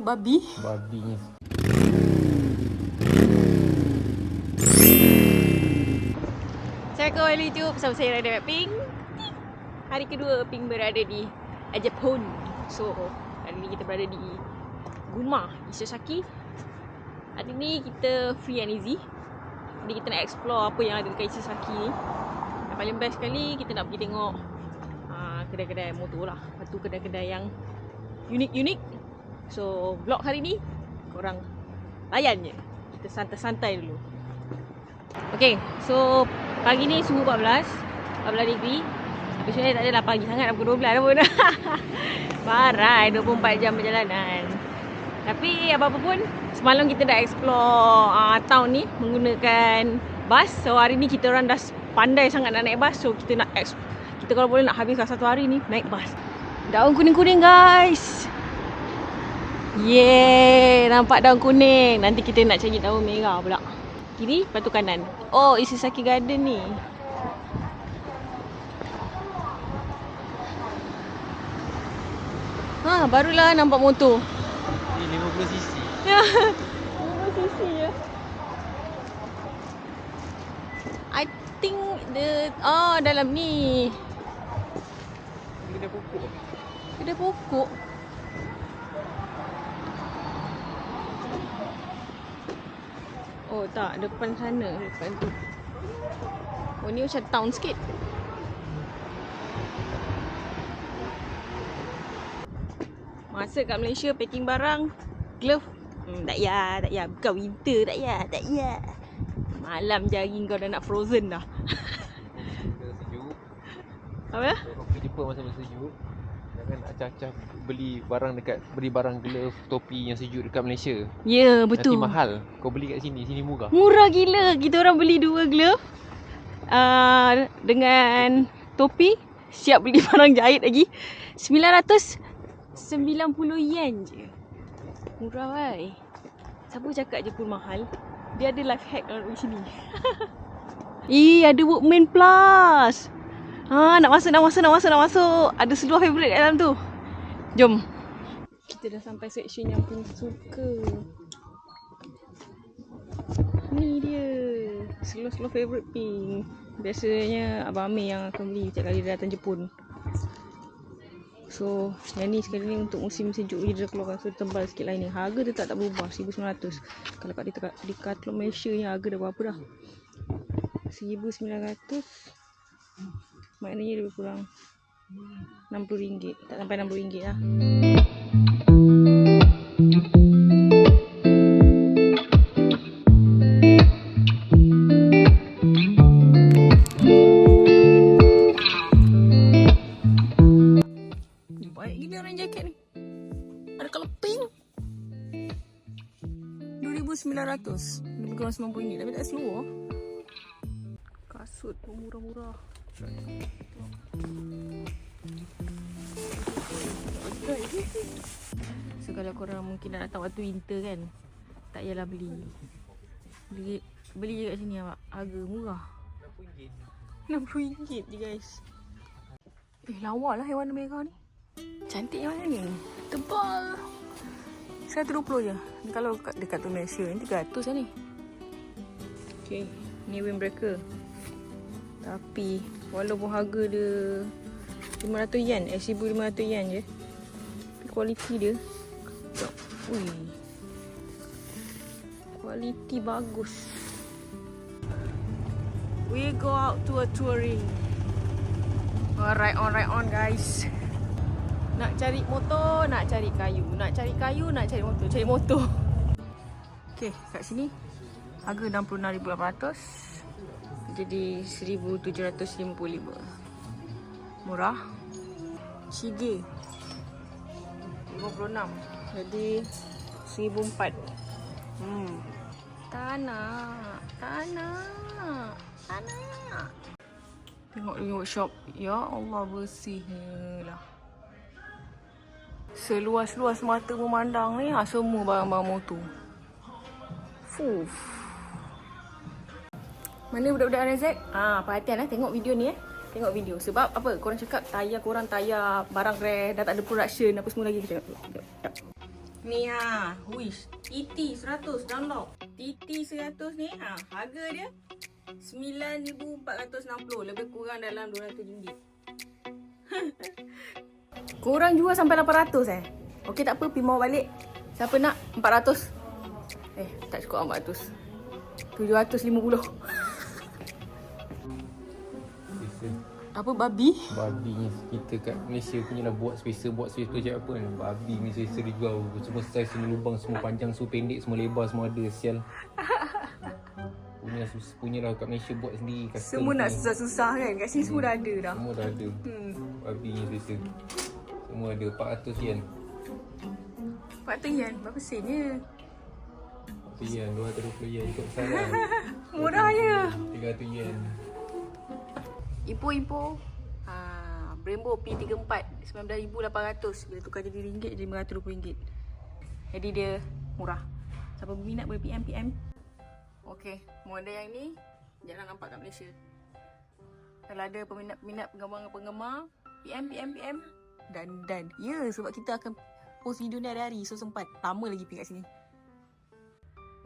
Babi. Babinya. Assalamualaikum warahmatullahi YouTube. Bersama saya Radha Ping. Hari kedua Ping berada di Jepun. So, hari ni kita berada di Guma, Isosaki. Hari ni kita free and easy. Jadi kita nak explore apa yang ada dekat Isosaki ni. Yang paling best sekali kita nak pergi tengok uh, kedai-kedai motor lah. Lepas tu kedai-kedai yang unik-unik. So, vlog hari ni korang layan je. Kita santai-santai dulu. Okay, so pagi ni suhu 14 14 degree. Tapi sebenarnya tak adalah pagi sangat pukul 12 dah pun. Barai 24 jam perjalanan. Tapi apa-apa pun Semalam kita dah explore uh, town ni Menggunakan bas So hari ni kita orang dah pandai sangat nak naik bas So kita nak ex- Kita kalau boleh nak habiskan satu hari ni naik bas Daun kuning-kuning guys Yeay Nampak daun kuning Nanti kita nak cari daun merah pula Kiri, lepas tu kanan. Oh, Isisaki Garden ni. Ha, barulah nampak motor. Ni 50 cc. Lima sisi je. I think the oh dalam ni. Kedai pokok. Kedai pokok. Oh tak, depan sana, depan tu. Oh ni macam town sikit. Masa kat Malaysia packing barang, glove. Hmm, tak ya, tak ya. Bukan winter, tak ya, tak ya. Malam jari kau dah nak frozen dah. Apa? Pergi Jepun masa-masa sejuk. Jangan acah-acah beli barang dekat beli barang glove, topi yang sejuk dekat Malaysia. Ya, betul. Nanti mahal. Kau beli kat sini, sini murah. Murah gila. Kita orang beli dua glove uh, dengan topi. Siap beli barang jahit lagi. 990 yen je. Murah wai. Siapa cakap je pun mahal. Dia ada life hack dalam sini. Ih, ada Workman Plus. Ha, nak masuk, nak masuk, nak masuk, nak masuk. Ada seluar favourite kat dalam tu. Jom. Kita dah sampai section yang pun suka. Ni dia Slow-slow favourite pink Biasanya Abang Amir yang akan beli Setiap kali dia datang Jepun So Yang ni sekali ni untuk musim sejuk Dia dah keluarkan So dia tebal sikit lain ni Harga dia tak tak berubah 1900 Kalau kat di, di katalog Malaysia ni Harga dah berapa dah 1900 Maknanya lebih kurang RM60 Tak sampai RM60 lah Baik gila orang jaket ni. Ada colour pink. 2,900. Lebih kurang RM90 tapi tak seluar. Kasut pun murah-murah. So kalau korang mungkin nak datang waktu winter kan Tak payahlah beli. Beli, beli je kat sini awak Harga murah. RM60 je guys. Eh lawa lah warna merah ni. Cantik mana ni. Tebal. 120 je. Ni Kalau kat, dekat tu Malaysia ni 300 lah ni. Okay Ni windbreaker. Tapi Walaupun harga dia 500 yen Eh 1500 yen je Tapi kualiti dia. Ui Kualiti bagus We go out to a touring Alright, alright on guys. Nak cari motor, nak cari kayu. Nak cari kayu, nak cari motor. Cari motor. Okay, kat sini. Harga RM66,800. Jadi RM1,755. Murah. Shige. RM56. Jadi RM1,400. Hmm. Tanah. Tanah. Tanah. Tengok di workshop. Ya Allah bersihnya lah. Seluas-luas mata memandang ni ha, semua barang-barang motor. Fuh. Mana budak-budak Razak? Ah, perhatian eh tengok video ni eh. Tengok video. Sebab apa? Korang cakap tayar korang tayar barang rare dah tak ada production apa semua lagi. Tengok. Tengok. Ni ha, wish. TT 100 download. TT 100 ni ha, harga dia 9460 lebih kurang dalam RM200. Korang jual sampai 800 eh. Okey tak apa, pergi mau balik. Siapa nak 400? Eh, tak cukup 400. 750. Apa babi? Babi ni kita kat Malaysia punya lah buat spacer Buat spacer projek apa kan Babi ni spacer dia jual Semua saiz, semua lubang, semua panjang, semua pendek, semua lebar, semua ada Sial Punya, sus- punya lah kat Malaysia buat sendiri custom Semua nak susah-susah kan? Kat sini semua dah ada dah. Semua dah ada Hmm. Babi ni spacer Semua ada 400 yen 400 yen. Berapa sennya? 100 yen, 220 yen Ikut saran Murah je. 300 yen Ipo-ipo. Ha, Brembo P34 19,800 bila tukar jadi ringgit jadi RM520. Jadi dia murah. Siapa berminat boleh PM PM. Okey, model yang ni jarang nampak kat Malaysia. Kalau ada peminat-peminat penggemar-penggemar PM PM PM dan dan ya sebab kita akan post video ni hari-hari so sempat lama lagi pergi kat sini.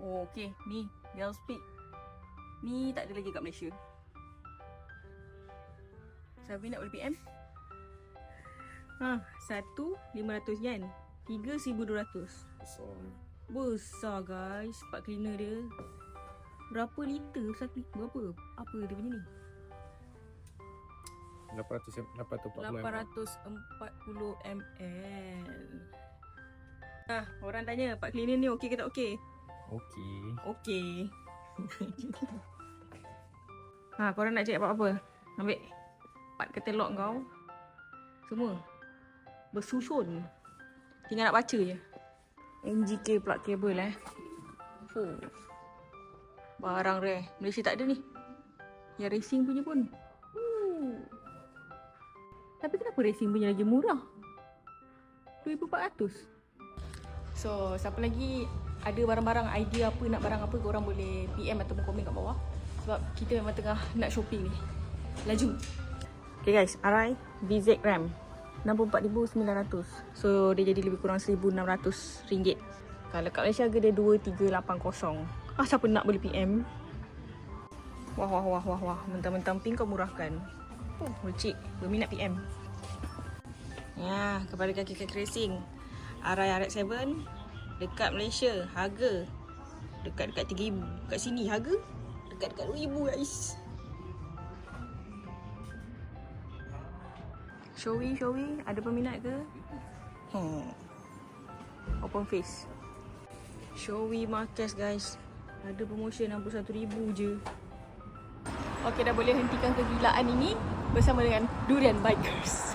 Oh, okey, ni Dell Speak. Ni tak ada lagi kat Malaysia. Siapa nak boleh PM? Ha, satu 500 yen. Tiga 1200. Besar Besar guys, part cleaner dia. Berapa liter satu berapa? Apa dia punya ni? 800 840 840 ml. Ah, orang tanya part cleaner ni okey ke tak okey? Okey Okey. ha, korang nak cek apa-apa? Ambil part katalog kau. Semua. Bersusun. Tinggal nak baca je. NGK plug cable eh. Oh. Barang rare. Malaysia tak ada ni. Yang racing punya pun. Uh. Tapi kenapa racing punya lagi murah? 2400. So, siapa lagi ada barang-barang idea apa nak barang apa korang boleh PM ataupun komen kat bawah sebab kita memang tengah nak shopping ni. Laju. Okay guys, RI VZ RAM 64900. So dia jadi lebih kurang 1600 ringgit. Kalau kat Malaysia harga dia 2380. Ah siapa nak boleh PM? Wah wah wah wah wah, mentang-mentang pink kau murahkan. Oh, cik berminat PM. Ya, kepada kaki-kaki racing. RI RX7 dekat Malaysia harga dekat-dekat 3000 kat sini harga dekat-dekat 2000 guys Showy Showy. Ada peminat ke? Hmm. open face. Showy Marquez guys. Ada promotion 61000 je. Okey dah boleh hentikan kegilaan ini bersama dengan Durian Bikers